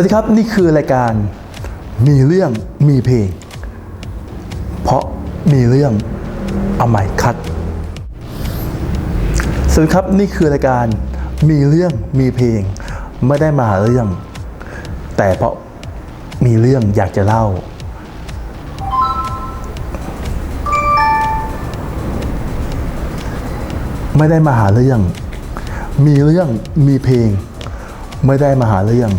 วัสดีครับนี่คือรายการมีเรื่องมีเพลง เพราะมีเรื่องเอาใหม่คัด สวัสดีครับนี่คือรายการมีเรื่องมีเพลง ไม่ได้มาหาเรื่อง แต่เพราะมีเรื่องอยากจะเล่า ไม่ได้มาหาเรื่อง มีเรื่องมีเพลง ไม่ได้มาหาเรื่อง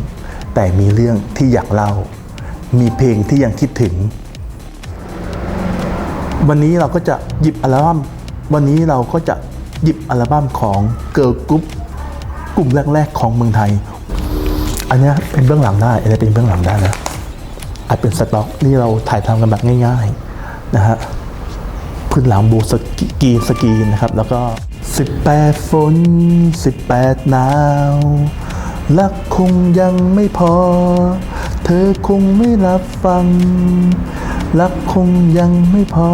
แต่มีเรื่องที่อยากเล่า มีเพลงที่ยังคิดถึง วันนี้เราก็จะหยิบอัลบั้ม วันนี้เราก็จะหยิบอัลบั้มของเกิร์ลกรุ๊ปกลุ่มแรก ๆ ของเมืองไทย อันนี้เป็นเบื้องหลังได้อันนี้เป็นเบื้องหลังได้นะอาจเป็นสต็อกนี่เราถ่ายทำกันแบบง่ายๆนะฮะพื้นหลังบูสกีสกีนะครับ แล้วก็ 18 ฝน 18 หนาว รักคงยังไม่พอ เธอคงไม่รับฟัง รักคงยังไม่พอ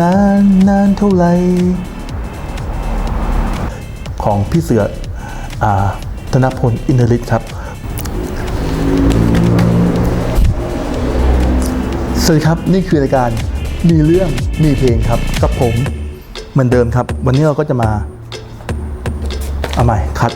นานนานเท่าไหร่ของพี่เสืออาธนพล อินทริศครับ สวัสดีครับ นี่คือรายการมีเรื่องมีเพลงครับกับผม เหมือนเดิมครับ วันนี้เราก็จะมา เอาใหม่คัด